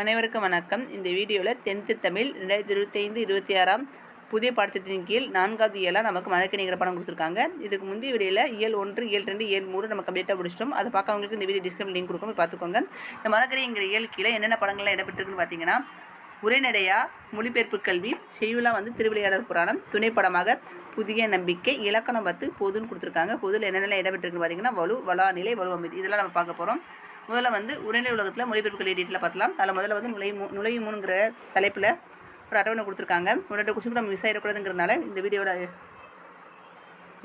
அனைவருக்கும் வணக்கம். இந்த வீடியோவில் டென்த்து தமிழ் ரெண்டாயிரத்தி இருபத்தைந்து இருபத்தி ஆறாம் புதிய பாடத்திட்டத்தின் கீழ் நான்காவது இயலாக நமக்கு மனக்கணிங்கிற படம் கொடுத்துருக்காங்க. இதுக்கு முந்தைய வீடியோவில் இயல் ஒன்று இயல் ரெண்டு இயல் மூணு நம்ம கம்ப்ளீட்டாக முடிச்சிட்டோம். அதை பார்க்கவங்களுக்கு இந்த வீடியோ டிஸ்கிரிப்ஷன் லிங்க் கொடுக்கும். பார்த்துக்கோங்க. இந்த மனக்கணிங்கிற இயல் கீழே என்னென்ன படங்கள்லாம் இடம்பெற்றிருக்குன்னு பார்த்தீங்கன்னா உரைநடையா மொழிபெயர்ப்பு கல்வி செய்யுளா வந்து திருவிளையாடல் புராணம் துணைப்படமாக புதிய நம்பிக்கை இலக்கணம் பத்து பொதுன்னு கொடுத்துருக்காங்க. பொதுவில் என்னென்ன இடம்பெற்றிருக்குன்னு பார்த்தீங்கன்னா வலு வளாநிலை வலுவமைதி இதெல்லாம் நம்ம பார்க்க போகிறோம் முதல்ல வந்து உரைநிலை உலகத்தில் மொழிபெயர்ப்பு கல்வி டீட்டில் பார்க்கலாம் அதில் முதல்ல வந்து நுழைவு நுழையுமுங்கிற தலைப்பில் ஒரு அட்டவணை கொடுத்துருக்காங்க. உன்னோட கொஸ்டின் நம்ம மிஸ் ஆகிடக்கூடாதுங்கிறதுனால இந்த வீடியோட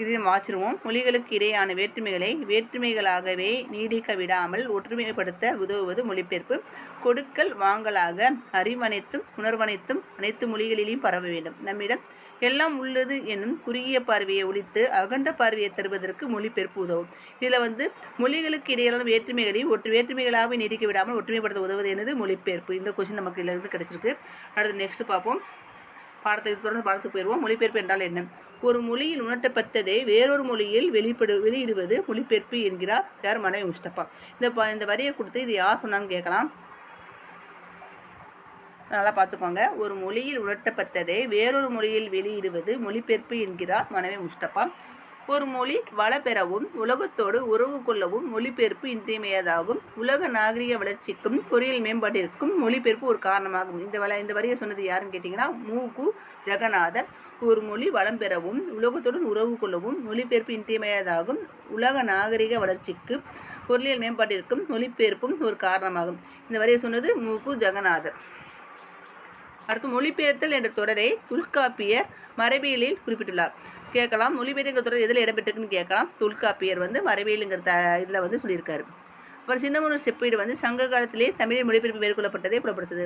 இது நம்ம வாச்சிருவோம் மொழிகளுக்கு இடையான வேற்றுமைகளை வேற்றுமைகளாகவே நீடிக்க விடாமல் ஒற்றுமைப்படுத்த உதவுவது மொழிபெயர்ப்பு. கொடுக்கல் வாங்கலாக அறிவனைத்தும் உணர்வனைத்தும் அனைத்து மொழிகளிலும் பரவ வேண்டும். நம்மிடம் எல்லாம் உள்ளது என்னும் குறுகிய பார்வையை ஒழித்து அகண்ட பார்வையை தருவதற்கு மொழிபெயர்ப்பு உதவும் இதில் வந்து மொழிகளுக்கு இடையிலான வேற்றுமைகளையும் ஒற்று வேற்றுமைகளாகவே நீடிக்க விடாமல் ஒற்றுமைப்படுத்த உதவுவது என்னது மொழிபெயர்ப்பு இந்த கொஸ்டின் நமக்கு இதிலிருந்து கிடைச்சிருக்கு. அடுத்து நெக்ஸ்ட் பார்ப்போம். பாடத்துக்கு தொடர்ந்து பாடத்துக்கு போயிடுவோம். மொழிபெயர்ப்பு என்றால் என்ன? ஒரு மொழியில் உணர்த்தப்பட்டதை வேறொரு மொழியில் வெளிப்படு வெளியிடுவது மொழிபெயர்ப்பு என்கிறார் யார்? மனைவி முஸ்தபா. இந்த ப இந்த வரியை கொடுத்து இது யார் சொன்னான்னு கேட்கலாம். நல்லா பார்த்துக்கோங்க. ஒரு மொழியில் உணர்த்தப்பட்டதை வேறொரு மொழியில் வெளியிடுவது மொழிபெயர்ப்பு என்கிறார் மனைவி முஸ்தபா. ஒரு மொழி வள பெறவும் உலகத்தோடு உறவு கொள்ளவும் மொழிபெயர்ப்பு இன்றியமையாதாகும் உலக நாகரிக வளர்ச்சிக்கும் பொறியியல் மேம்பாட்டிற்கும் மொழிபெயர்ப்பு ஒரு காரணமாகும். இந்த வள இந்த வரியை சொன்னது யாருன்னு கேட்டிங்கன்னா மூகு ஜெகநாதர். ஒரு மொழி வளம் பெறவும் உலகத்துடன் உறவு கொள்ளவும் மொழிபெயர்ப்பு இன்றியமையாதாகும் உலக நாகரிக வளர்ச்சிக்கு பொருளியல் மேம்பாட்டிற்கும் மொழிபெயர்ப்பும் ஒரு காரணமாகும். இந்த வரியை சொன்னது மூகு ஜெகநாதர். அடுத்து மொழிபெயர்த்தல் என்ற தொடரை தொல்காப்பியர் மரபியலில் குறிப்பிட்டுள்ளார். கேட்கலாம் மொழிபெயர்க்கிற தொடர் எதில் இடம்பெற்றிருக்குன்னு கேட்கலாம். தொல்காப்பியர் வந்து மரபியலுங்கிற த இதில் வந்து சொல்லியிருக்காரு. அப்புறம் சின்னமனூர் செப்பீடு வந்து சங்க காலத்திலே தமிழில் மொழிபெயர்ப்பு மேற்கொள்ளப்பட்டதை புலப்படுத்துது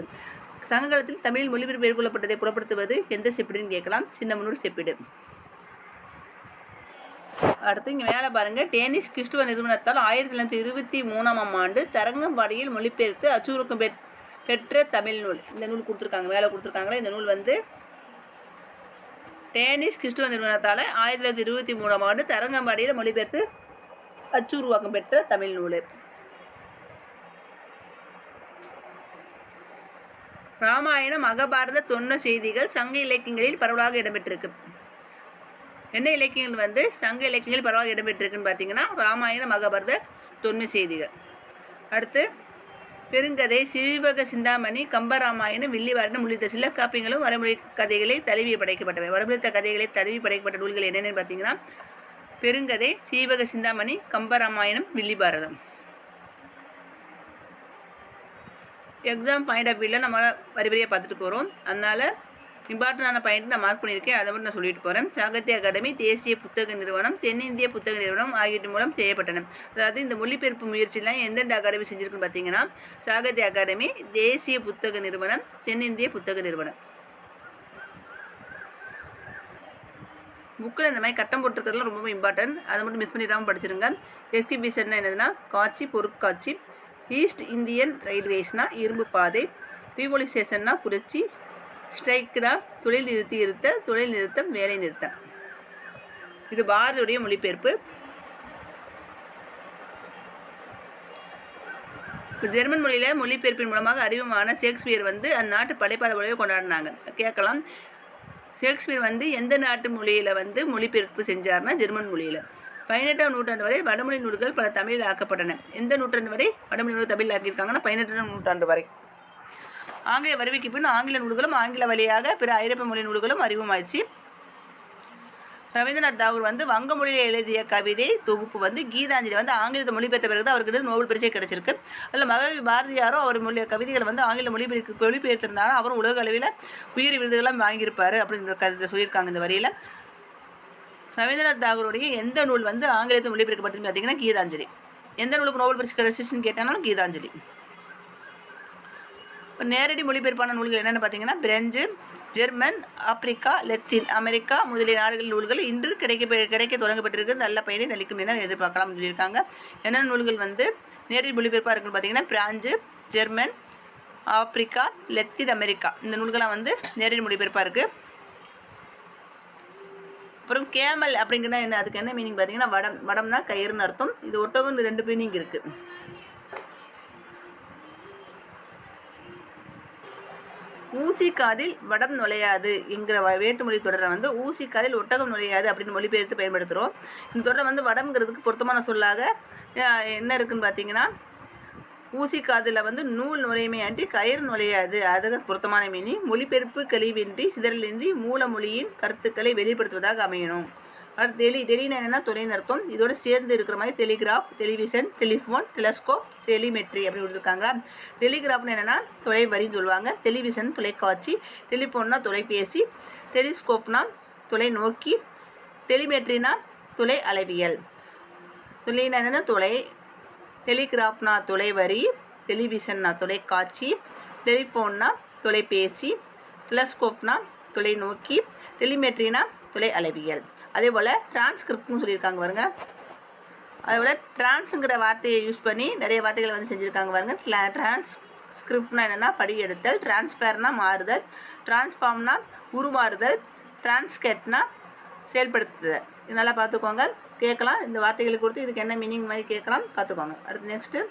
சங்க காலத்தில் தமிழில் மொழிபெயர்ப்பு மேற்கொள்ளப்பட்டதை புலப்படுத்துவது எந்த செப்பீடுன்னு கேட்கலாம். சின்னமனூர் செப்பீடு. அடுத்து இங்கே மேலே பாருங்கள் டேனிஷ் கிறிஸ்துவ நிறுவனத்தால் ஆயிரத்தி தொள்ளாயிரத்தி இருபத்தி மூணாம் ஆண்டு தரங்கம்பாடியில் மொழிபெயர்த்து அச்சுறுக்கம் பெற் பெற்ற தமிழ் நூல். இந்த நூல் கொடுத்துருக்காங்க மேலே கொடுத்துருக்காங்களே இந்த நூல் வந்து டேனிஷ் கிறிஸ்துவ நிறுவனத்தால் ஆயிரத்தி தொள்ளாயிரத்தி இருபத்தி மூணாம் ஆண்டு தரங்கம்பாடியில் மொழிபெயர்த்து அச்சு உருவாக்கம் பெற்ற தமிழ் நூல். ராமாயணம் மகாபாரத தொன்ன செய்திகள் சங்க இலக்கியங்களில் பரவலாக இடம்பெற்றிருக்கு. என்ன இலக்கியங்கள் வந்து சங்க இலக்கியங்கள் பரவலாக இடம்பெற்றிருக்குன்னு பார்த்தீங்கன்னா ராமாயணம் மகாபாரத தொன்மை செய்திகள். அடுத்து பெருங்கதை சிவக சிந்தாமணி கம்பராமாயணம் வில்லிவாரணம் உள்ளிட்ட சில காப்பியங்களும் வடமொழி கதைகளை தழுவி படைக்கப்பட்டவை. வடமொழித்த கதைகளை தழுவி படைக்கப்பட்ட நூல்கள் என்னென்னு பார்த்தீங்கன்னா Perungathai Seevaka Chintamani Kambaramayanam Villibharatham. Exam point of வியூவில் நம்ம வரி வரியாக பார்த்துட்டு போகிறோம் அதனால் இம்பார்ட்டண்டான பாயிண்ட் நான் மார்க் பண்ணியிருக்கேன். அதை மட்டும் நான் சொல்லிட்டு போகிறேன் சாகித்ய அகாடமி தேசிய புத்தக நிறுவனம் தென்னிந்திய புத்தக நிறுவனம் ஆகியவற்றின் மூலம் செய்யப்பட்டன. அதாவது இந்த மொழிபெயர்ப்பு முயற்சியெலாம் எந்தெந்த அகாடமி செஞ்சுருக்குன்னு பார்த்தீங்கன்னா சாகித்ய அகாடமி தேசிய புத்தக நிறுவனம் தென்னிந்திய புத்தக நிறுவனம். புக்கில் இந்த மாதிரி கட்டம் போட்டிருக்கிறதுலாம் ரொம்ப இம்பார்ட்டன்ட் அதை மட்டும் மிஸ் பண்ணிடாமல் படிச்சிருங்க. எக்ஸிபிஷன் என்னதுன்னா காட்சி பொருட்காட்சி ஈஸ்ட் இந்தியன் ரயில்வேஸ்னால் இரும்பு பாதை ரீவோலிசேஷன்னா புரட்சி ஸ்ட்ரைக்னா தொழில் நிறுத்தி இருத்த தொழில் நிறுத்தம் வேலை நிறுத்தம் இது பாரதியுடைய மொழிபெயர்ப்பு. ஜெர்மன் மொழியில் மொழிபெயர்ப்பின் மூலமாக அறிமுகமான ஷேக்ஸ்பியர் வந்து அந்நாட்டு படைப்பாளர் மொழியை கொண்டாடினாங்க. கேட்கலாம். ஷேக்ஸ்பியர் வந்து எந்த நாட்டு மொழியில் வந்து மொழிபெயர்ப்பு செஞ்சார்னா ஜெர்மன் மொழியில். பதினெட்டாம் நூற்றாண்டு வரை வடமொழி நூல்கள் பல தமிழில் ஆக்கப்பட்டன. எந்த நூற்றாண்டு வரை வடமொழி நூல்கள் தமிழில் ஆக்கியிருக்காங்கன்னா பதினெட்டாம் நூற்றாண்டு வரை. ஆங்கில வருகைக்கு பின் ஆங்கில நூல்களும் ஆங்கில வழியாக பிற ஐரோப்பிய மொழி நூல்களும் அறிமுகமாயிடுச்சு ரவீந்திரநாத் தாகூர் வந்து வங்க மொழியில் எழுதிய கவிதை தொகுப்பு வந்து கீதாஞ்சலி வந்து ஆங்கிலத்தை மொழிபெயர்த்த பிறகு தான் அவருக்கு நோபல் பரிசை கிடைச்சிருக்கு. அதில் மகவி பாரதியாரும் அவர் மொழி கவிதைகளை வந்து ஆங்கில மொழிபெயர்க்கு மொழிபெயர்த்திருந்தாலும் அவரும் உலக அளவில் உயிர் விருதுகள்லாம் வாங்கியிருப்பார் அப்படின்னு இந்த சொல்லியிருக்காங்க இந்த வரியில். ரவீந்திரநாத் தாகூருடைய எந்த நூல் வந்து ஆங்கிலத்தில் மொழிபெயர்க்கப்பட்டிருந்து பார்த்தீங்கன்னா கீதாஞ்சலி. எந்த நூலுக்கு நோபல் பரிசு கிடைச்சிச்சுன்னு கேட்டாலும் கீதாஞ்சலி. நேரடி மொழிபெயர்ப்பான நூல்கள் என்னென்னு பார்த்தீங்கன்னா French German Africa Latin America முதலிய நாடுகள் நூல்கள் இன்று கிடைக்க கிடைக்க தொடங்கப்பட்டிருக்கு நல்ல பயனை அளிக்கும் என எதிர்பார்க்கலாம் சொல்லியிருக்காங்க. என்னென்ன நூல்கள் வந்து நேரடி மொழிபெயர்ப்பாக இருக்குன்னு பார்த்தீங்கன்னா French German Africa Latin America. இந்த நூல்கள்லாம் வந்து நேரடி மொழிபெயர்ப்பாக இருக்குது அப்புறம் கேமல் அப்படிங்கிறனா என்ன அதுக்கு என்ன மீனிங் பார்த்தீங்கன்னா வடம். வடம்னா கயிறுன்னு அர்த்தம். இது ஒட்டகம் ரெண்டு மீனிங் இருக்குது ஊசி காதில் வடம் நுழையாது என்கிற வ- தொடரை வந்து ஊசி காதில் ஒட்டகம் நுழையாது அப்படின்னு மொழிபெயர்த்து பயன்படுத்துகிறோம் இந்த தொடரை வந்து வடம்ங்கிறதுக்கு பொருத்தமான சொல்லாக என்ன இருக்குன்னு பார்த்தீங்கன்னா ஊசி காதில் வந்து நூல் நுழையுமே அன்றி கயிறு நுழையாது. அதுக்கு பொருத்தமான மீனி மொழிபெயர்ப்பு கழிவின்றி சிதறலின்றி மூலமொழியின் கருத்துக்களை வெளிப்படுத்துவதாக அமையணும். அடுத்து டெலி டெலினா என்னென்னா தொலைன்னு அர்த்தம் இதோட சேர்ந்து இருக்கிற மாதிரி telegraph television telephone telescope telemetry அப்படி கொடுத்துருக்காங்களா? டெலிகிராஃப்னு என்னென்னா தொலைவரின்னு சொல்லுவாங்க. டெலிவிஷன் தொலைக்காட்சி டெலிஃபோன்னா தொலைபேசி டெலிஸ்கோப்னா தொலைநோக்கி டெலிமெட்ரினா தொலை அளவியல் தொலைனா என்னென்னா தொலை டெலிகிராஃப்னா தொலைவரி டெலிவிஷன்னா தொலைக்காட்சி டெலிஃபோன்னா தொலைபேசி டெலஸ்கோப்னா தொலைநோக்கி டெலிமெட்ரினா தொலை அளவியல் அதே போல் டிரான்ஸ்கிரிப்ட்னு சொல்லியிருக்காங்க பாருங்க. அதே போல் டிரான்ஸுங்கிற வார்த்தையை யூஸ் பண்ணி நிறைய வார்த்தைகளை வந்து செஞ்சுருக்காங்க பாருங்க. டிரான்ஸ்கிரிப்ட்னா என்னென்னா படியெடுத்தல் டிரான்ஸ்ஃபர்னா மாறுதல் டிரான்ஸ்ஃபார்ம்னா உருமாறுதல் டிரான்ஸ்கெட்னா செயல்படுத்துதல். இது நல்லா பார்த்துக்கோங்க. கேட்கலாம். இந்த வார்த்தைகளை கொடுத்து இதுக்கு என்ன மீனிங் மாதிரி கேட்கலாம். பார்த்துக்கோங்க. அடுத்து நெக்ஸ்ட்டு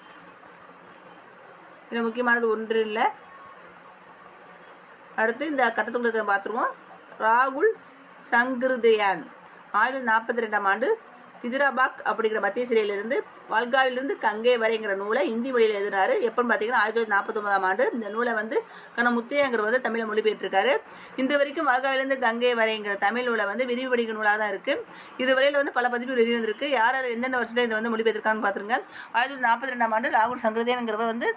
இதில் முக்கியமானது ஒன்று இல்லை. அடுத்து இந்த கட்டத்துக்குள்ள பார்த்துருவோம். ராகுல் சங்கிருதயான். ஆயிரத்தி நாற்பத்தி ரெண்டாம் ஆண்டு ஹிஜ்ராபாக் அப்படிங்கிற மத்திய சிறையிலிருந்து வால்காவிலிருந்து கங்கை வரைங்கிற நூலை இந்தி மொழியில் எழுதினாரு. எப்போன்னு பார்த்தீங்கன்னா ஆயிரத்தி தொள்ளாயிரத்தி நாற்பத்தொம்பதாம் ஆண்டு இந்த நூலை வந்து கண்ண முத்தையாங்கிறவர் வந்து தமிழை மொழிபெயர்த்திருக்காரு. இன்று வரைக்கும் வால்காவிலிருந்து கங்கை வரைங்கிற தமிழ் நூலை வந்து விரிவு படிக்கும் நூலாக தான் இருக்குது இதுவரையில் வந்து பல பதிவுகள் வெளிவந்திருக்கு. யார் யார் எந்தெந்த வருஷத்தில் இதை வந்து மொழிபெயர்த்திருக்கான்னு பார்த்துருங்க. ஆயிரத்தி தொள்ளாயிரத்தி நாற்பத்தி ரெண்டாம் ஆண்டு ராகுல் சங்கிருதேங்கிறவர் வந்து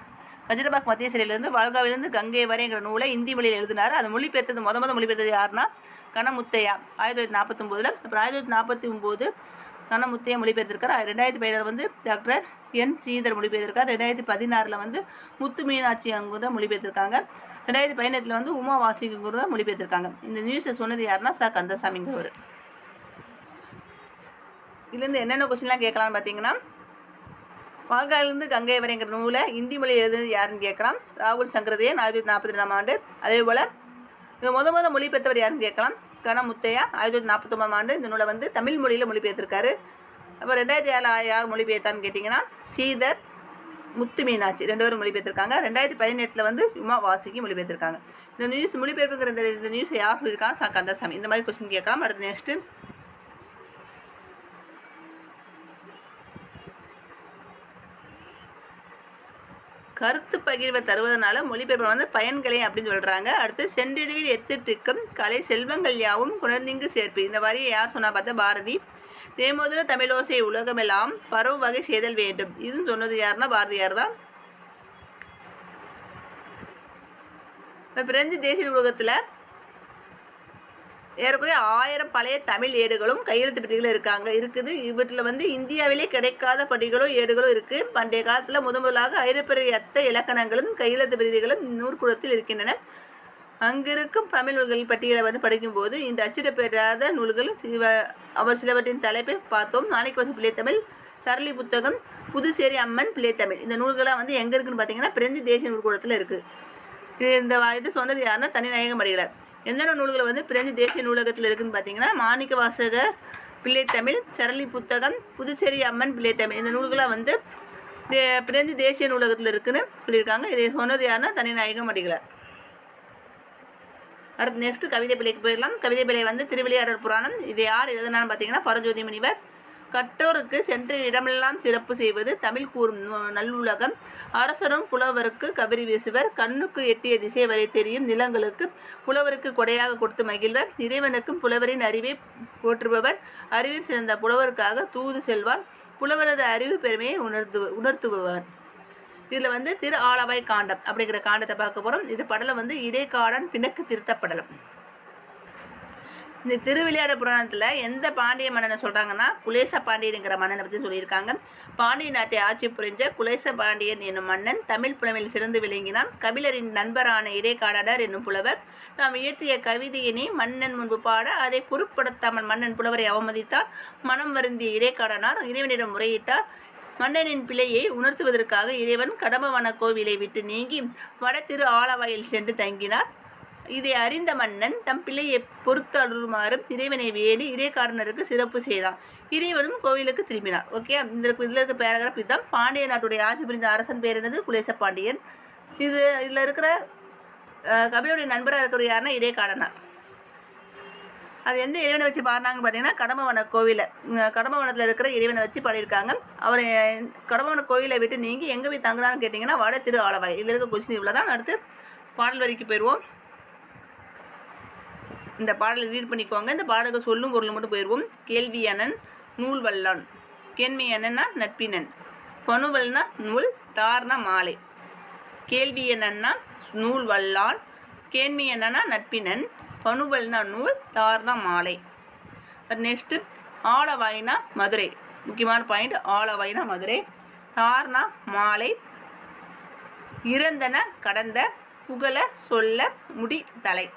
வஜ்ரபாக் மத்திய சிறையிலிருந்து வாழ்காவிலிருந்து கங்கை வரைங்கிற நூலை இந்தி மொழியில் எழுதினார். அது மொழிபெயர்த்தது முத முத மொழிபெயர்த்தது யாருன்னா கனமுத்தையா. ஆயிரத்தி தொள்ளாயிரத்தி நாற்பத்தொம்போதில் அப்புறம் ஆயிரத்தி தொள்ளாயிரத்தி நாற்பத்தி ஒம்போது கனமுத்தையா மொழிபெயர்த்திருக்கார். ரெண்டாயிரத்தி பதினாறு வந்து டாக்டர் என் சீதர் மொழிபெயர்த்திருக்கார். ரெண்டாயிரத்தி பதினாறில் வந்து முத்து மீனாட்சி அங்குற மொழிபெயர்த்திருக்காங்க. ரெண்டாயிரத்தி பதினெட்டில் வந்து உமா வாசிங்கிற மொழிபெயர்த்திருக்காங்க. இந்த நியூஸை சொன்னது யாருன்னா ச. கந்தசாமிங்கிறவர். இதுலேருந்து என்னென்ன கொஸ்டின்லாம் கேட்கலாம்னு பார்த்தீங்கன்னா வால்காலிருந்து கங்கை வரைங்கிற நூலை இந்தி மொழி எழுதுனது யாருன்னு கேட்கலாம். ராகுல் சங்கரதேயன் ஆயிரத்தி தொள்ளாயிரத்தி நாற்பத்தி ரெண்டாம் ஆண்டு. அதே போல் இவங்க முத முத மொழிபெயர்த்தவர் யாருன்னு கேட்கலாம். கனமுத்தையா ஆயிரத்தி தொள்ளாயிரத்தி நாற்பத்தொம்பதாம் ஆண்டு இந்த நூலை வந்து தமிழ் மொழியில் மொழிபெயர்த்திருக்காரு. அப்போ ரெண்டாயிரத்தி ஏழு யார் மொழிபெயர்த்தான்னு கேட்டிங்கன்னா ஸ்ரீதர் முத்து மீனாட்சி ரெண்டு பேரும் மொழிபெயர்த்திருக்காங்க. ரெண்டாயிரத்தி பதினெட்டில் வந்து உமா வாசிக்கு மொழிபெயர்த்திருக்காங்க. இந்த நியூஸ் மொழிபெயர்ப்புங்கிற இந்த நியூஸ் யார் சொல்லியிருக்காங்க சா கந்தசாமி. இந்த மாதிரி கொஸ்டின் கேட்கலாம். அடுத்து நெக்ஸ்ட்டு கருத்து பகிர்வை தருவதனால மொழிபெயர்ப்பு வந்து பயன்களை அப்படின்னு சொல்கிறாங்க அடுத்து சென்றிடுவில் எத்திட்டுக்கும் கலை செல்வங்கள் யாவும் குழந்தைங்கு சேர்ப்பு. இந்த மாதிரி யார் சொன்னால் பார்த்தா பாரதி. தேமோதர தமிழோசை உலகமெல்லாம் பரவு வகை செய்தல் வேண்டும். இதுவும் சொன்னது யாருன்னா பாரதியார் தான். இப்போ பிரெஞ்சு தேசிய உலகத்தில் ஏறக்குறைய ஆயிரம் பழைய தமிழ் ஏடுகளும் கையெழுத்து பெட்டிகளும் இருக்காங்க. இருக்குது. இவற்றில் வந்து இந்தியாவிலே கிடைக்காத படிகளும் ஏடுகளும் இருக்குது பண்டைய காலத்தில் முத முதலாக ஐரோப்பியத்த இலக்கணங்களும் கையெழுத்து பிரதிகளும் நூற்குளத்தில் இருக்கின்றன. அங்கிருக்கும் தமிழ் நூல்கள் பட்டியலை வந்து படிக்கும்போது இந்த அச்சிடப்பெறாத நூல்கள் சிவ அவர் சிலவற்றின் தலைப்பை பார்த்தோம். நாளைக்கு வசம் பிள்ளைத்தமிழ் சரளி புத்தகம் புதுச்சேரி அம்மன் பிள்ளைத்தமிழ் இந்த நூல்களாக வந்து எங்கே இருக்குன்னு பார்த்தீங்கன்னா பிரெஞ்சு தேசிய நூல்கூடத்தில் இருக்குது இந்த இது சொன்னது யாருன்னா தனிநாயகம் அடிகளார் எந்தெந்த நூல்கள் வந்து பிரெஞ்சு தேசிய நூலகத்தில் இருக்குன்னு பார்த்தீங்கன்னா மாணிக்க வாசகர் பிள்ளைத்தமிழ் சரளி புத்தகம் புதுச்சேரி அம்மன் பிள்ளைத்தமிழ். இந்த நூல்களாக வந்து தே- பிரெஞ்சு தேசிய நூலகத்தில் இருக்குன்னு சொல்லியிருக்காங்க. இதை சொன்னது யாருன்னா தனி நாயகம் அடிகளார் அடுத்து நெக்ஸ்ட் கவிதை பிள்ளைக்கு போயிடலாம். கவிதை பிள்ளை வந்து திருவிளையாடல் புராணம். இது யார் எதனான்னு பார்த்தீங்கன்னா பரஞ்சோதி முனிவர். கட்டோருக்கு சென்ற இடமெல்லாம் சிறப்பு செய்வது தமிழ் கூறும் நல்லுலகம். அரசரும் புலவருக்கு கபரி வீசுவர். கண்ணுக்கு எட்டிய திசை வரை தெரியும் நிலங்களுக்கு புலவருக்கு கொடையாக கொடுத்து மகிழ்வர். இறைவனுக்கும் புலவரின் அறிவை போற்றுபவர். அறிவில் சிறந்த புலவருக்காக தூது செல்வார். புலவரது அறிவு பெருமையை உணர்த்து உணர்த்துபவர். இதில் வந்து திரு ஆலவாய் காண்டம் அப்படிங்கிற காண்டத்தை பார்க்க போகிறோம் இது படலம் வந்து இடைக்காடன் பிணக்கு திருத்தப்படலம். இந்த திருவிளையாட புராணத்தில் எந்த பாண்டிய மன்னனை சொல்கிறாங்கன்னா குலேச பாண்டியனுங்கிற மன்னனை பற்றி சொல்லியிருக்காங்க. பாண்டிய நாட்டை ஆட்சி புரிஞ்ச குலேச பாண்டியன் என்னும் மன்னன் தமிழ் புலமையில் சிறந்து விளங்கினான். கபிலரின் நண்பரான இடைக்காடர் என்னும் புலவர். தாம் இயற்றிய கவிதையினை மன்னன் முன்பு பாட அதை பொருட்படுத்தாமல் மன்னன் புலவரை அவமதித்தார். மனம் வருந்திய இடைக்காடனார் இறைவனிடம் முறையிட்டார். மன்னனின் பிழையை உணர்த்துவதற்காக இறைவன் கடம்பவன கோவிலை விட்டு நீங்கி வட திரு ஆலவாயில் சென்று தங்கினார். இதை அறிந்த மன்னன் தம் பிள்ளையை பொறுத்தருமாறும் இறைவனை வேண்டி இடைக்காரனருக்கு சிறப்பு செய்தான். இறைவனும் கோவிலுக்கு திரும்பினார். ஓகே இந்த இதில் இருக்க பேராகிராஃப் இதுதான். பாண்டிய நாட்டுடைய ஆட்சி புரிந்த அரசன் பேர் என்னது? குலேச பாண்டியன். இது இதில் இருக்கிற அஹ் நண்பராக இருக்கிற யாருன்னா இடைக்காரனார் அது எந்த இறைவனை வச்சு பாடினாங்க பார்த்தீங்கன்னா கடம்பவன கோவிலில் கடம்பவனத்தில் இருக்கிற இறைவனை வச்சு பாடியிருக்காங்க. அவர் கடம்பவன கோவிலை விட்டு நீங்கள் எங்கே போய் தங்குதான்னு கேட்டிங்கன்னா வட திரு ஆலவாய். இதில் இருக்க கொஸ்டின் இவ்வளோ தான் அடுத்து பாடல் வரிக்கு போயிடுவோம் இந்த பாடலை ரீட் பண்ணிக்கோங்க. இந்த பாடகை சொல்லும் பொருள் மட்டும் போயிடுவோம் கேள்வியனன் நூல் வல்லான். கேள்வியனன்னா நட்பினன். பனுவல்னா நூல் தார்னா மாலை. கேள்வியனன்னா நூல் வல்லான். கேள்வியனனா நட்பினன். பனுவல்னா நூல் தார்னா மாலை. நெக்ஸ்ட்டு ஆலவாயினா மதுரை. முக்கியமான பாயிண்ட் ஆலவாயினா மதுரை. தார்னா மாலை. இறந்தன கடந்த புகழ சொல்ல முடி தலை.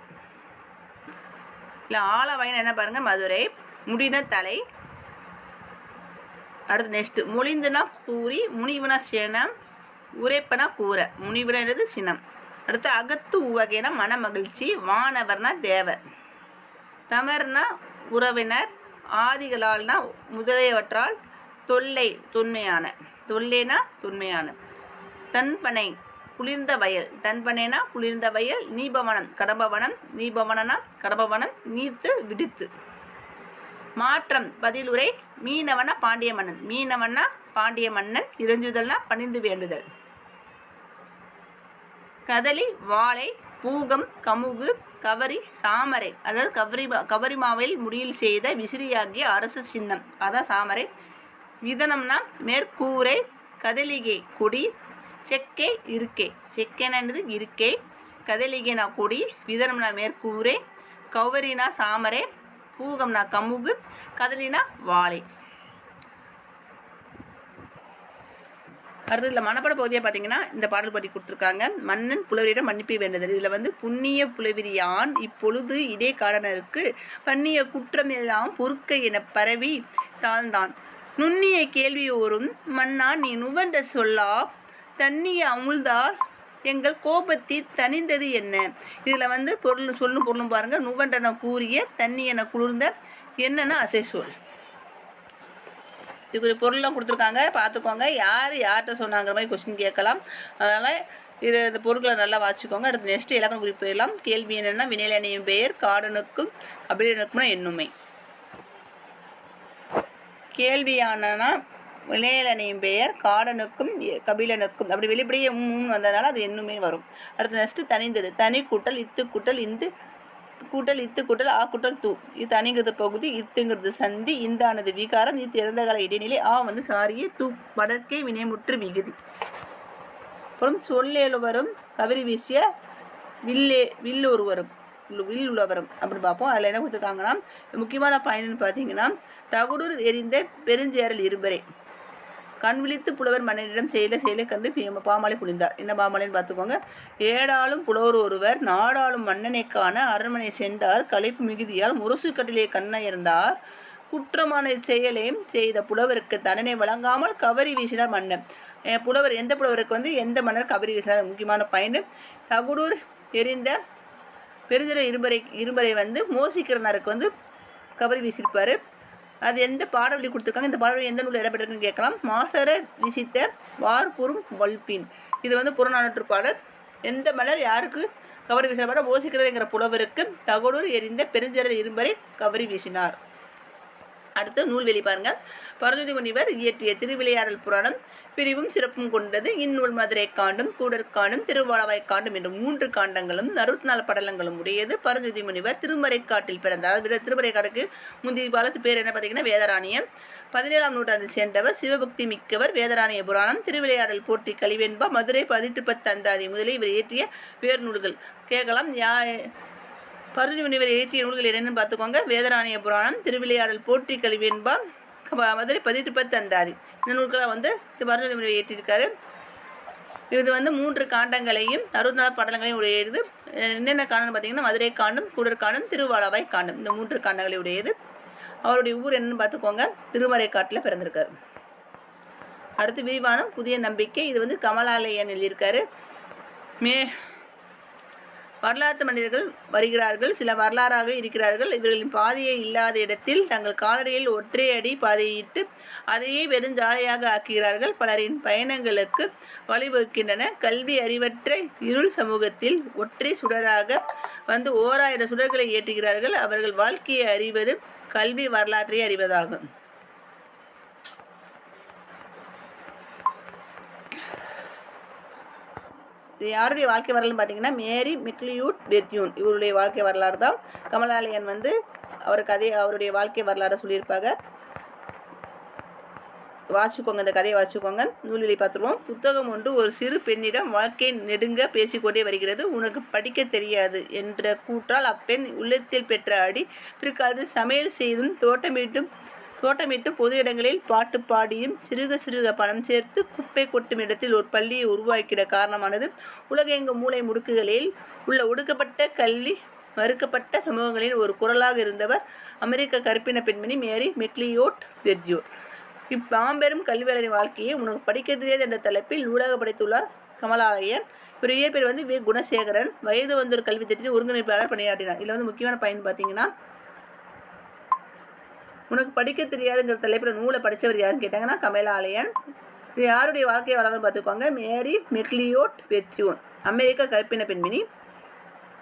இல்லை ஆலவாயினா என்ன பாருங்கள் மதுரை முடின தலை. அடுத்து நெக்ஸ்ட்டு மொழிந்துனா கூறி முனிவனா சினம் உரைப்பனா கூற. முனிவனது சினம். அடுத்து அகத்து உவகைனா மன மகிழ்ச்சி வானவர்னா தேவர். தமர்னா உறவினர் ஆதிகளால்னா முதலியவற்றால் தொல்லை தொன்மையான. தொல்லைனா தொன்மையான. தன்பனை குளிர்ந்த வயல். தன்பனைனா குளிர்ந்த வயல். நீபவனம் கடம்பவனம் நீபவனனா கடம்பவனம் நீர்த்து விடுத்து. மாற்றம் பதிலுரை மீனவன பாண்டிய மன்னன் மீனவனா பாண்டிய மன்னன் இறைஞ்சுதல்னா பணிந்து வேண்டுதல். கதலி வாழை பூகம் கமுகு கவரி சாமரை. அதாவது கவரி கவரி மாவில் முடியில் செய்த விசிறியாகிய அரசு சின்னம். அதான் சாமரை. விதனம்னா மேற்கூரை கதலிகை கொடி செக்கை இருக்கே. செக்கேனது இருக்கே. கதலிகேனா கொடி விதரம்னா மேற்கூரே கௌவரினா சாமரே பூகம்னா கமுகு கதலினா வாழை. அடுத்து இதில் மனப்பட பகுதியாக பார்த்தீங்கன்னா இந்த பாடல் பாட்டி கொடுத்துருக்காங்க. மன்னன் புலவரிடம் மன்னிப்பு வேண்டுதல். இதில் வந்து புண்ணிய புலவிரியான் இப்பொழுது இடே காடனருக்கு பண்ணிய குற்றம் எல்லாம் பொறுக்க என பரவி தாழ்ந்தான். நுண்ணிய கேள்வியோரும் மன்னா நீ நுவன்ற சொல்லா தண்ணியை அமுழ்ந்தால் எங்கள் கோபத்தி தனிந்தது என்ன? இதில் வந்து பொருள் சொல்லும் பொருளும் பாருங்கள் நுவன்றன கூறிய தண்ணி என குளிர்ந்த என்னென்னா அசை சொல்? இதுக்குரிய பொருள்லாம் கொடுத்துருக்காங்க. பார்த்துக்கோங்க. யார் யார்கிட்ட சொன்னாங்கிற மாதிரி கொஸ்டின் கேட்கலாம். அதனால் இது இந்த பொருட்களை நல்லா வாசிக்கோங்க. அடுத்து நெக்ஸ்ட் இலக்கண குறிப்பு போயிடலாம். கேள்வி என்னென்னா வினையிலனையும் பெயர் காடனுக்கும் கபிலனுக்கும்னா எண்ணுமை கேள்வியானனா வினையிலனையும் பெயர் காடனுக்கும் கபிலனுக்கும். அப்படி வெளிப்படையே வந்ததுனால அது இன்னுமே வரும். அடுத்து நெக்ஸ்ட்டு தனிந்தது. தனி கூட்டல் இத்து கூட்டல் இந்து கூட்டல் இத்து கூட்டல் ஆ கூட்டல் தூ. இது தனிங்கிறது பகுதி இத்துங்கிறது சந்தி இந்தானது விகாரம். இது இறந்த கால இடைநிலை ஆ வந்து சாரியே தூ வடக்கே வினைமுற்று விகுதி. அப்புறம் சொல்லெழுவரும் கவிரி வீசிய வில்லே வில்லொருவரும் வில் உழவரும் அப்படின்னு பார்ப்போம். அதில் என்ன கொடுத்துருக்காங்கன்னா முக்கியமான பயணம்னு பார்த்தீங்கன்னா தகுடூர் எரிந்த பெருஞ்சேரல் இருபரே கண் விழித்து புலவர் மன்னனிடம் செயல செயலை கண்டு பாமாலை புரிந்தார் என்ன பாமாலைன்னு பார்த்துக்கோங்க. ஏடாலும் புலவர் ஒருவர் நாடாளும் மன்னனை காண அரண்மனை சென்றார். களைப்பு மிகுதியால் முரசு கட்டிலே கண்ணயர்ந்தார். குற்றமான செயலையும் செய்த புலவருக்கு தண்டனை வழங்காமல் கவரி வீசினார் மன்னன் புலவர் எந்த புலவருக்கு வந்து எந்த மன்னர் கவரி வீசினார்? முக்கியமான பயன் தகுடூர் எரிந்த பெருஞ்சிற இரும்பரை இரும்பரை வந்து மோசிக்கிறனருக்கு வந்து கவரி வீசியிருப்பார். அது எந்த பாடவழி கொடுத்துருக்காங்க இந்த பாடவழி எந்த நூலில் இடம்பெற்றிருக்குன்னு கேட்கலாம். மாசர விசித்த வார்புறும் வல்பின். இது வந்து புறநானூற்றுப்பாளர் எந்த மலர் யாருக்கு கவரி வீசினார்? ஓசிக்கிறதுங்கிற புலவருக்கு தகடூர் எரிந்த பெருஞ்சரல் இரும்பரை கவரி வீசினார். அடுத்த நூல்வெளி பாருங்க பரஞ்சோதி முனிவர் இயற்றிய திருவிளையாடல் புராணம் பிரிவும் சிறப்பும் கொண்டது. இந்நூல் மதுரை காண்டும் கூடற்காண்டும் திருவாளவாய் காண்டும் என்ற மூன்று காண்டங்களும் அறுபத்தி நாலு படலங்களும் உடையது. பரஞ்சோதி முனிவர் திருமறைக்காட்டில் பிறந்தார். விட திருமறைக்காட்டுக்கு முந்தைய காலத்து பேர் என்ன பார்த்தீங்கன்னா வேதராணியம். பதினேழாம் நூற்றாண்டு சேர்ந்தவர் சிவபக்தி மிக்கவர். வேதராணிய புராணம் திருவிளையாடல் போற்றி கலிவெண்பா மதுரை பதிட்டு பத்து அந்தாதி முதலில் இவர் இயற்றிய பேர் நூல்கள். கேட்கலாம். யா பருதி முனிவர் எழுத்திய நூல்கள் என்னென்னு பார்த்துக்கோங்க. வேதராணிய புராணம் திருவிளையாடல் போற்றி கழிவு என்பார் மதுரை பதிட்டு பத்து அந்தாதி இந்த நூல்களாக வந்து பருதி முனிவர் ஏற்றியிருக்காரு இது வந்து மூன்று காண்டங்களையும் அறுபத்தி நாலு படலங்களையும் உடையது. என்னென்ன காண்டம்னு பார்த்தீங்கன்னா மதுரை காண்டம் கூடற்காண்டம் திருவாளவாய் காண்டம். இந்த மூன்று காண்டங்களை உடையது. அவருடைய ஊர் என்னன்னு பார்த்துக்கோங்க. திருமறைக்காட்டில் பிறந்திருக்காரு. அடுத்து விரிவானம் புதிய நம்பிக்கை. இது வந்து கமலாலயன் எழுதியிருக்காரு. மே வரலாற்று மனிதர்கள் வருகிறார்கள் சில வரலாறாக இருக்கிறார்கள். இவர்களின் பாதையே இல்லாத இடத்தில் தங்கள் காலடியில் ஒற்றை அடி பாதையிட்டு அதையே வெறுஞ்சாலையாக ஆக்குகிறார்கள். பலரின் பயணங்களுக்கு வழிவகுக்கின்றன. கல்வி அறிவற்ற இருள் சமூகத்தில் ஒற்றை சுடராக வந்து ஓராயிரம் சுடர்களை ஏற்றுகிறார்கள் அவர்கள் வாழ்க்கையை அறிவது கல்வி வரலாற்றை அறிவதாகும். யாருடைய வாழ்க்கை வரலாறு பார்த்தீங்கன்னா மேரி மிக்லியூட் பெத்யூன். இவருடைய வாழ்க்கை வரலாறு தான் கமலாலயன் வந்து அவர் கதை அவருடைய வாழ்க்கை வரலாறை சொல்லியிருப்பாங்க. வாசிக்கோங்க இந்த கதையை வாசிக்கோங்க நூலிலை பார்த்துருவோம். புத்தகம் ஒன்று ஒரு சிறு பெண்ணிடம் வாழ்க்கை நெடுங்க பேசிக்கொண்டே வருகிறது. உனக்கு படிக்க தெரியாது என்ற கூற்றால் அப்பெண் உள்ளத்தில் பெற்ற அடி பிற்காலத்தில் சமையல் செய்தும் தோட்டமிட்டும் தோட்டமிட்டு பொது இடங்களில் பாட்டு பாடியும் சிறுக சிறுக பணம் சேர்த்து குப்பை கொட்டும் இடத்தில் ஒரு பள்ளியை உருவாக்கிட காரணமானது. உலகெங்கும் மூலை முடுக்குகளில் உள்ள ஒடுக்கப்பட்ட கல்வி மறுக்கப்பட்ட சமூகங்களின் ஒரு குரலாக இருந்தவர் அமெரிக்க கருப்பின பெண்மணி மேரி மெக்லியோட் வெர்ஜியோ. இப்பாம்பெரும் கல்வியாளரின் வாழ்க்கையை உனக்கு படிக்க தெரியாது என்ற தலைப்பில் நூலாக படைத்துள்ளார் கமலாலயன். இவர் இயற்பெயர் வந்து வி. குணசேகரன். வயது வந்தோர் கல்வி திட்டத்தின் ஒருங்கிணைப்பாளர் பணியாற்றினார். இதில் வந்து முக்கியமான பயன் பார்த்தீங்கன்னா உனக்கு படிக்க தெரியாதுங்கிற தலைப்பில் நூலை படித்தவர் யாருன்னு கேட்டாங்கன்னா கமலாலயன் இது யாருடைய வாழ்க்கை வரலாறு பார்த்துக்கோங்க. மேரி மெக்லியோட் வெத்யூன் அமெரிக்க கற்பின பெண்மணி.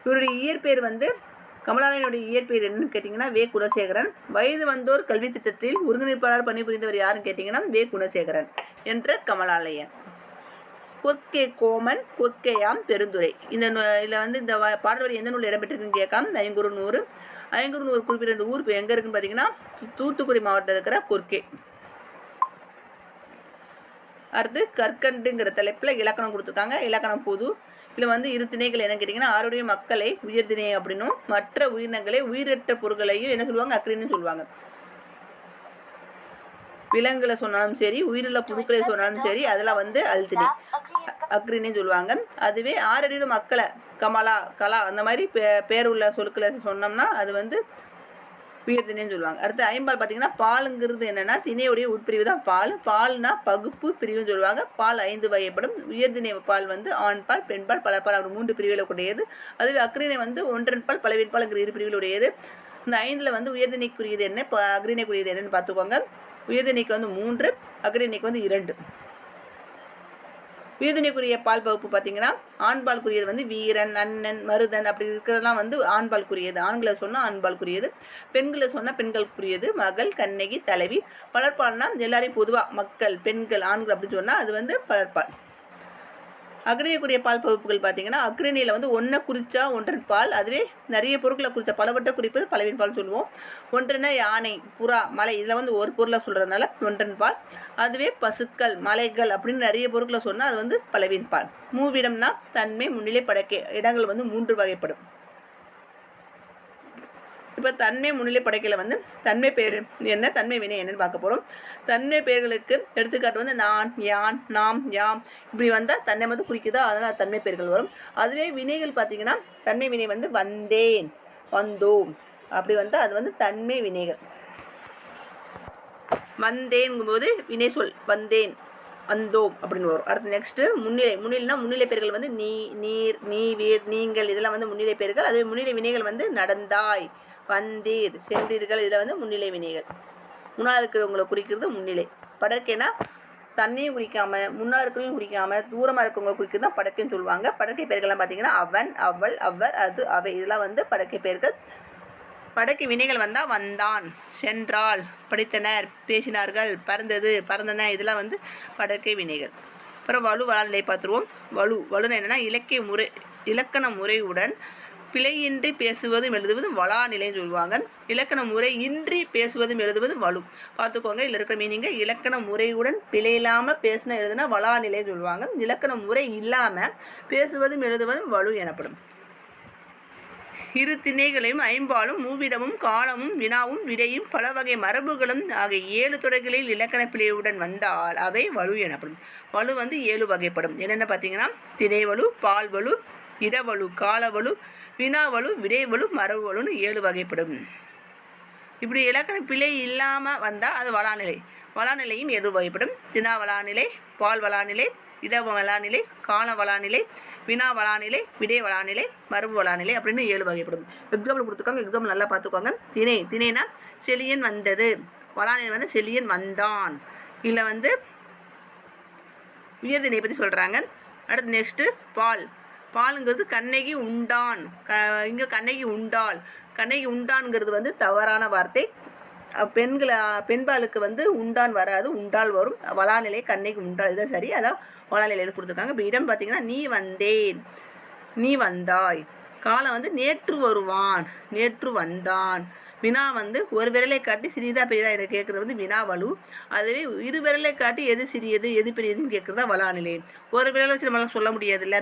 இவருடைய இயற்பெயர் வந்து கமலாலயனுடைய இயற்பெயர் என்னன்னு கேட்டிங்கன்னா வே. குணசேகரன். வயது வந்தோர் கல்வி திட்டத்தில் ஒருங்கிணைப்பாளர் பணிபுரிந்தவர் யாருன்னு கேட்டிங்கன்னா வே. குணசேகரன் என்ற கமலாலயன் கொற்கே கோமன் கொற்கையாம் பெருந்துரை இந்த இதில் வந்து இந்த பாடல் எந்த நூல் இடம்பெற்றிருக்குன்னு கேட்காம ஐங்குறு நூறு. ஐங்கூர்னு ஒரு குறிப்பிட்ட இந்த ஊர் இப்போ எங்கே இருக்குன்னு பார்த்தீங்கன்னா தூத்துக்குடி மாவட்டத்தில் இருக்கிற கொர்க்கே அடுத்து கற்கண்டுங்கிற தலைப்பில் இலக்கணம் கொடுத்துருக்காங்க. இலக்கணம் பொது. இதில் வந்து இரு திணைகள் என்ன கேட்டிங்கன்னா ஆருடைய மக்களை உயிர் திணை அப்படின்னும் மற்ற உயிரினங்களை உயிரற்ற பொருட்களையும் என்ன சொல்லுவாங்க? அக்ரின்னு சொல்லுவாங்க. விலங்குகளை சொன்னாலும் சரி உயிருள்ள புழுக்களை சொன்னாலும் சரி அதெல்லாம் வந்து அழுத்தினி அக்ரின்னு சொல்லுவாங்க. அதுவே ஆறறிவு மக்களை கமலா கலா அந்த மாதிரி பே பேர் உள்ள சொற்களை சொன்னோம்னா அது வந்து உயர்திணைன்னு சொல்லுவாங்க. அடுத்து ஐம்பால் பார்த்தீங்கன்னா பாலுங்கிறது என்னென்னா திணையுடைய உட்பிரிவு தான். பால் பால்னா பகுப்பு பிரிவுன்னு சொல்லுவாங்க. பால் ஐந்து வகைப்படும். உயர்திணை பால் வந்து ஆண் பால் பெண் பால் பலப்பால் அப்படி மூன்று பிரிவுகளை உடையது அதுவே அக்ரிணை வந்து ஒன்றன் பால் பலவின் பால்ங்கிற இரு பிரிவில் உடையது இந்த ஐந்தில் வந்து உயர்திணைக்குரியது என்ன? இப்போ அக்ரிணைக்குரியது என்னன்னு பார்த்துக்கோங்க. உயர்திணைக்கு வந்து மூன்று அக்ரிணைக்கு வந்து இரண்டு. உயர்திணைக்குரிய பால் பகுப்பு பார்த்தீங்கன்னா ஆண்பால்குரியது வந்து வீரன் அண்ணன் மருதன் அப்படி இருக்கிறதெல்லாம் வந்து ஆண்பால்குரியது. ஆண்களை சொன்னால் ஆண்பால்குரியது பெண்களை சொன்னால் பெண்களுக்குரியது. மகள் கண்ணகி தலைவி பலர்பால்னால் எல்லாரையும் பொதுவாக மக்கள் பெண்கள் ஆண்கள் அப்படின்னு சொன்னால் அது வந்து பலர்பால் அக்ரிணிக்குரிய பால் பகுப்புகள் பார்த்தீங்கன்னா அக்ரணியில் வந்து ஒன்றை குறிச்சா ஒன்றன் பால். அதுவே நிறைய பொருட்களை குறிச்சா பலவற்றை குறிப்பது பலவின் பால் சொல்லுவோம். ஒன்றுனா யானை புறா மலை இதில் வந்து ஒரு பொருளை சொல்கிறதுனால ஒன்றன் பால். அதுவே பசுக்கள் மலைகள் அப்படின்னு நிறைய பொருட்களை சொன்னால் அது வந்து பலவின் பால். மூவிடம்னா தன்மை முன்னிலை படக்கே இடங்கள் வந்து மூன்று வகைப்படும். இப்போ தன்மை முன்னிலை படைக்கல வந்து தன்மை பேர் என்ன? தன்மை வினை என்னன்னு பார்க்க போகிறோம் தன்மை பெயர்களுக்கு எடுத்துக்காட்டு வந்து நான் யான் நாம் யாம் இப்படி வந்தால் தன்னை வந்து குறிக்குதோ? அதனால் தன்மை பெயர்கள் வரும். அதுவே வினைகள் பார்த்தீங்கன்னா தன்மை வினை வந்து வந்தேன் வந்தோம். அப்படி வந்தால் அது வந்து தன்மை வினைகள். வந்தேங்கும்போது வினை சொல் வந்தேன் வந்தோம் அப்படின்னு வரும். அடுத்து நெக்ஸ்ட்டு முன்னிலை முன்னிலைனா முன்னிலை பெயர்கள் வந்து நீ நீர் நீ வீர் நீங்கள் இதெல்லாம் வந்து முன்னிலை பெயர்கள் அதுவே முன்னிலை வினைகள் வந்து நடந்தாய். வந்தீர் சென்றீர்கள் இதில் வந்து முன்னிலை வினைகள். முன்னால் இருக்கிறவங்களை குறிக்கிறது முன்னிலை. படற்கைனா தண்ணியும் குறிக்காம முன்னால் இருக்கிறவையும் குறிக்காம தூரமாக இருக்கிறவங்களை குறிக்கிறது தான் படக்கைன்னு சொல்லுவாங்க. படக்கை பெயர்கள்லாம் பார்த்தீங்கன்னா அவன் அவள் அவர் அது அவை. இதெல்லாம் வந்து படக்கை பெயர்கள். படக்கு வினைகள் வந்தால் வந்தான் சென்றால் படித்தனர் பேசினார்கள் பறந்தது பறந்தன. இதெல்லாம் வந்து படக்கை வினைகள். அப்புறம் வலு வளாநிலை பார்த்துருவோம் வலு வலுன்னு என்னென்னா இலக்கிய முறை இலக்கண முறையுடன் பிழையின்றி பேசுவதும் எழுதுவதும் வளா நிலைன்னு சொல்லுவாங்க. இலக்கண முறை இன்றி பேசுவதும் எழுதுவதும் வலு. பார்த்துக்கோங்க இதில் இருக்கிற மீனிங்க இலக்கண முறையுடன் பிழை இல்லாமல் பேசின எழுதுனா வளா நிலைன்னு சொல்லுவாங்க. இலக்கண முறை இல்லாமல் பேசுவதும் எழுதுவதும் வலு எனப்படும். இரு திணைகளையும் ஐம்பாலும் மூவிடமும் காலமும் வினாவும் விடையும் பல வகை மரபுகளும் ஆகிய ஏழு துறைகளில் இலக்கண பிழையுடன் வந்தால் அவை வலு எனப்படும். வலு வந்து ஏழு வகைப்படும். என்னென்ன பார்த்தீங்கன்னா திணைவலு பால்வலு இடவலு காலவலு வினாவலு விடைவலு மரபுவலுன்னு ஏழு வகைப்படும். இப்படி இலக்கண பிழை இல்லாமல் வந்தால் அது வளாநிலை. வளாநிலையும் ஏழு வகைப்படும். தினா வளாநிலை பால் வளாநிலை இட வளாநிலை கால வளாநிலை வினா வளாநிலை விடை வளாநிலை மரபு வளாநிலை அப்படின்னு ஏழு வகைப்படும். எக்ஸாம்பிள் கொடுத்துருக்காங்க எக்ஸாம்பிள் நல்லா பார்த்துக்கோங்க. திணை திணைனா செழியன் வந்தது. வளாநிலை வந்து செழியன் வந்தான். இல்லை வந்து உயர்தினை பற்றி சொல்கிறாங்க அடுத்து நெக்ஸ்ட்டு பால். பாலுங்கிறது கண்ணகி உண்டான். க இங்கே கண்ணகி உண்டாள். கண்ணகி உண்டான்ங்கிறது வந்து தவறான வார்த்தை. பெண்களை பெண்பாலுக்கு வந்து உண்டான் வராது உண்டால் வரும். வளாநிலை கண்ணகி உண்டாள். இதான் சரி. அதான் வளாநிலையில் கொடுத்துருக்காங்க. இப்போ இடம் பார்த்தீங்கன்னா நீ வந்தேன். நீ வந்தாய். காலம் வந்து நேற்று வருவான். நேற்று வந்தான். வினா வந்து ஒரு விரலை காட்டி சிறிதா பெரியதா இதை கேட்குறது வந்து வினா வலு. அதுவே இரு விரலை காட்டி எது சிறியது எது பெரியதுன்னு கேட்குறதா வளாநிலை. ஒரு விரலை வச்சு நம்மளால சொல்ல முடியாதுல்ல.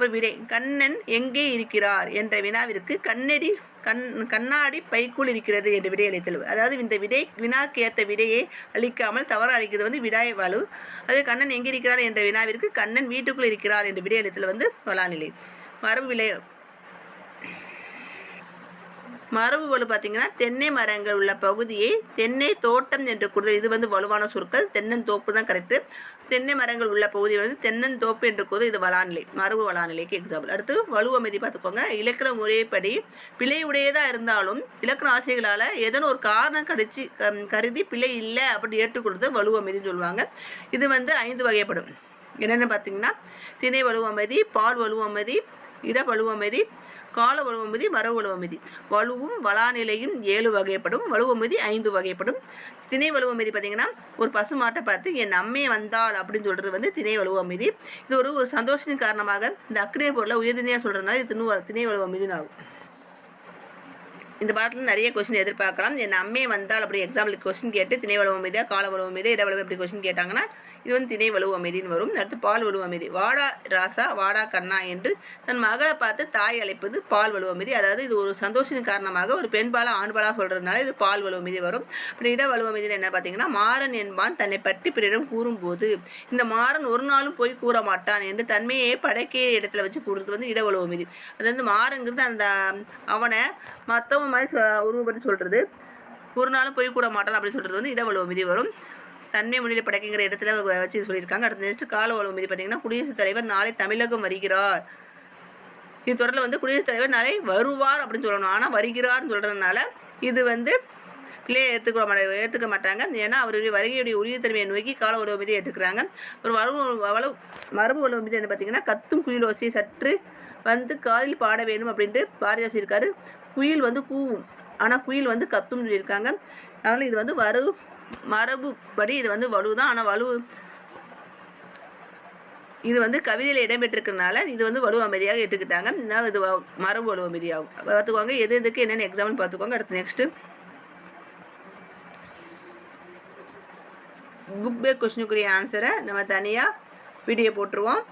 அப்புறம் விடை கண்ணன் எங்கே இருக்கிறார்? என்ற வினாவிற்கு கண்ணடி கண் கண்ணாடி பைக்குள் இருக்கிறது என்று விடை அளித்தல். அதாவது இந்த விடை வினாக்கு ஏற்ற விடையை அளிக்காமல் தவறாக அளிக்கிறது வந்து விடாய் வலு. அதே கண்ணன் எங்கே இருக்கிறார்? என்ற வினாவிற்கு கண்ணன் வீட்டுக்குள் இருக்கிறார் என்று விடை அளித்தல் வந்து வலாநிலை மரபு விலை மரபு வலு பார்த்தீங்கன்னா தென்னை மரங்கள் உள்ள பகுதியை தென்னை தோட்டம் என்று கூறுதல். இது வந்து வலுவான சொற்கள். தென்னந்தோப்பு தான் கரெக்டு தென்னை மரங்கள் உள்ள பகுதி வந்து தென்னந்தோப்பு என்று கூறுது இது வளாநிலை மரபு வளாநிலைக்கு எக்ஸாம்பிள் அடுத்து வலுவமைதி பார்த்துக்கோங்க. இலக்கண முறைப்படி பிழை உடையதாக இருந்தாலும் இலக்கண ஆசிரியர்களால் ஏதேனும் ஒரு காரணம் கடிச்சு கருதி பிழை இல்லை அப்படி ஏற்றுக்கொடுத்து வலுவமைதின்னு சொல்லுவாங்க. இது வந்து ஐந்து வகைப்படும். என்னென்னு பார்த்தீங்கன்னா திணை வலுவமைதி பால் வலுவமைதி கால வலுவமைதி மரபு வலுவமைதி வலுவும் வளாநிலையும் ஏழு வகைப்படும் வலுவமைதி ஐந்து வகைப்படும். திணை வலுவமைதி பார்த்தீங்கன்னா ஒரு பசு மாட்டை பார்த்து என் அம்மே வந்தாள் அப்படின்னு சொல்கிறது வந்து திணை வலுவமைதி. இது ஒரு ஒரு சந்தோஷத்தின் காரணமாக இந்த அக்ரிய பொருளை உயர்திணையாக சொல்கிறதுனால இது திணு திணை வலுவமைதின்னு ஆகும். இந்த பாடத்தில் நிறைய கொஸ்டின் எதிர்பார்க்கலாம். என் அம்மே வந்தால் அப்படி எக்ஸாம்பிளுக்கு கொஸ்டின் கேட்டு திணை வலுவ மீதா கால வலுவ மீதா இட வலுவ இப்படி கொஸ்டின் கேட்டாங்கன்னா இது வந்து திணை வலுவ அமைதின்னு வரும். அடுத்து பால் வலுவ அமைதி. வாடா ராசா வாடா கண்ணா என்று தன் மகளை பார்த்து தாய் அழைப்பது பால் வலுவ அமைதி. அதாவது இது ஒரு சந்தோஷத்தின் காரணமாக ஒரு பெண்பாலா ஆண்பாலா சொல்கிறதுனால இது பால் வலுவ அமைதி வரும். அப்புறம் இட வலுவ அமைதியில் என்ன பார்த்தீங்கன்னா மாறன் என்பான் தன்னை பற்றி பிறரிடம் கூறும்போது இந்த மாறன் ஒரு நாளும் போய் கூற மாட்டான் என்று தன்மையை படைக்க இடத்துல வச்சு கூடுறது வந்து இட வலுவ அமைதி. அது வந்து மாறங்கிறது அந்த அவனை மற்றவங்க மாதிரி சொ- உருவப்படுத்தி சொல்கிறது ஒரு நாளும் போய் கூற மாட்டான் அப்படின்னு சொல்கிறது வந்து இட மிதி வரும். தன்மை முன்னிலை படைக்குங்கிற இடத்துல வச்சு சொல்லியிருக்காங்க. அடுத்த நெக்ஸ்ட் கால உழவு மிதி பார்த்தீங்கன்னா குடியரசுத் தலைவர் நாளை தமிழகம் வருகிறார். இது தொடரில் வந்து குடியரசுத் தலைவர் நாளை வருவார் அப்படின்னு சொல்லணும். ஆனால் வருகிறார்னு சொல்கிறதுனால இது வந்து பிள்ளையை ஏற்றுக்க மாட்டாங்க ஏற்றுக்க மாட்டாங்க. ஏன்னா அவருடைய வருகையுடைய உரிய தன்மையை நோக்கி கால உழவு மீது ஏற்றுக்கிறாங்க ஒரு வரவு வளவு மரபு உழவு மீது என்ன பார்த்தீங்கன்னா கத்தும் குயில் ஓசையை சற்று வந்து காதில் பாட வேணும் அப்படின்ட்டு பாரதியார் சொல்லியிருக்காரு. குயில் வந்து கூவும். ஆனால் குயில் வந்து கத்தும்னு சொல்லியிருக்காங்க. அதனால் இது வந்து வரு மரபுப்படி இது வந்து வலு தான் ஆனால் வலு இது வந்து கவிதையில் இடம்பெற்றிருக்கிறதுனால இது வந்து வலு அமைதியாக ஏற்றுக்கிட்டாங்க. இதனால் இது வ- மரபு வலு அமைதியாகும். பார்த்துக்கோங்க எது எதுக்கு என்னென்ன எக்ஸாம்பிள் பார்த்துக்கோங்க. அடுத்து நெக்ஸ்ட்டு புக் பேக் கொஸ்டினுக்குரிய ஆன்சரை நம்ம தனியாக வீடியோ போட்டுருவோம்.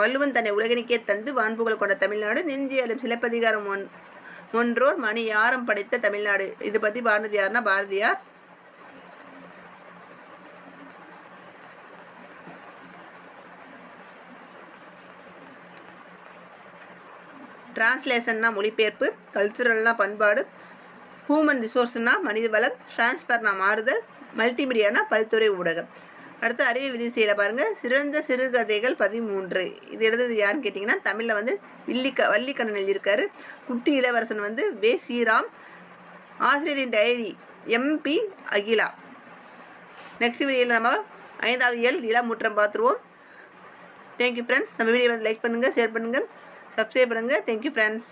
வள்ளுவன் தன்னை உலகனுக்கே தந்து வான்புகள் கொண்ட தமிழ்நாடு நெஞ்சியாலும் சிலப்பதிகாரம் ஒன் ஒன்றோர் மணி யாரம் படைத்த தமிழ்நாடு. இது பற்றி பாரதியார்னா பாரதியார். டிரான்ஸ்லேஷன்னா மொழிபெயர்ப்பு கல்ச்சுரல்னா பண்பாடு ஹூமன் ரிசோர்ஸ்னா மனித வளம் டிரான்ஸ்ஃபர்னா மாறுதல் மல்டிமீடியானா பல்துறை ஊடகம். அடுத்து அறிவு விரிசையில் பாருங்கள் சிறந்த சிறுகதைகள் பதிமூன்று. இது எழுதது யாருன்னு கேட்டிங்கன்னா தமிழில் வந்து வில்லிக்க வள்ளிக்கண்ணன் எழுதியிருக்காரு. குட்டி இளவரசன் வந்து வே. ஸ்ரீராம். ஆசிரியரின் டைரி எம்பி அகிலா. நெக்ஸ்ட் வீடியோவில் நம்ம ஐந்தாவது இயல் இளமுற்றம் பார்த்துருவோம். தேங்க்யூ ஃப்ரெண்ட்ஸ் நம்ம வீடியோ வந்து லைக் பண்ணுங்கள் ஷேர் பண்ணுங்கள் சப்ஸ்கிரைப் பண்ணுங்கள் தேங்க்யூ ஃப்ரெண்ட்ஸ்